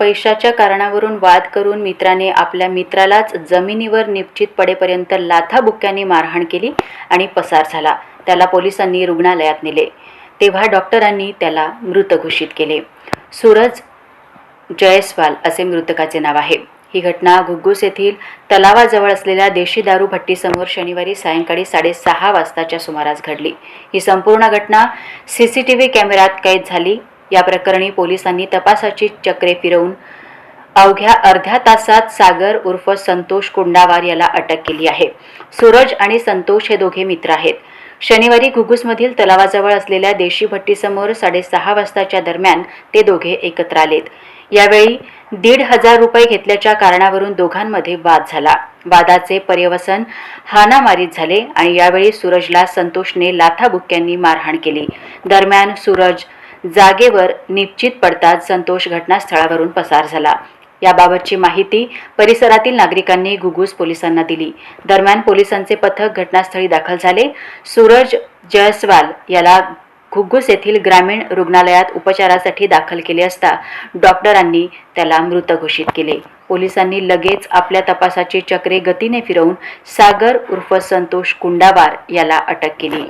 पैशाच्या कारणावरून वाद करून मित्राने आपल्या मित्रालाच जमिनीवर निश्चित पडेपर्यंत लाथाबुक्क्याने मारहाण केली आणि पसार झाला. त्याला पोलिसांनी रुग्णालयात नेले. तेव्हा डॉक्टरांनी त्याला मृत घोषित केले. सूरज जयस्वाल असे मृतकाचे नाव आहे. ही घटना घुग्गुस येथील तलावाजवळ असलेल्या देशी दारू भट्टीसमोर शनिवारी सायंकाळी साडेसहा वाजताच्या सुमारास घडली. ही संपूर्ण घटना सी सी टी व्ही कॅमेऱ्यात कैद झाली. या प्रकरणी पोलिसांनी तपासाची चक्रे फिरवून अवघ्या अर्ध्या तासात सागर उर्फ संतोष कुंडावार याला अटक केली आहे. सूरज आणि संतोष हे दोघे मित्र आहेत. शनिवारी घुगुसमधील तलावाजवळ असलेल्या देशी भट्टीसमोर साडेसहा वाजताच्या दरम्यान ते दोघे एकत्र आलेत. यावेळी दीड हजार रुपये घेतल्याच्या कारणावरून दोघांमध्ये वाद झाला. वादाचे पर्यवसन हानामारीत झाले आणि यावेळी सूरजला संतोषने लाथाबुक्क्यांनी मारहाण केली. दरम्यान सूरज जागेवर निश्चित पडताच संतोष घटनास्थळावरून पसार झाला. याबाबतची माहिती परिसरातील नागरिकांनी घुगूस पोलिसांना दिली. दरम्यान पोलिसांचे पथक घटनास्थळी दाखल झाले. सूरज जयस्वाल याला घुग्गुस येथील ग्रामीण रुग्णालयात उपचारासाठी दाखल केले असता डॉक्टरांनी त्याला मृत घोषित केले. पोलिसांनी लगेच आपल्या तपासाची चक्रे गतीने फिरवून सागर उर्फ संतोष कुंडावार याला अटक केली.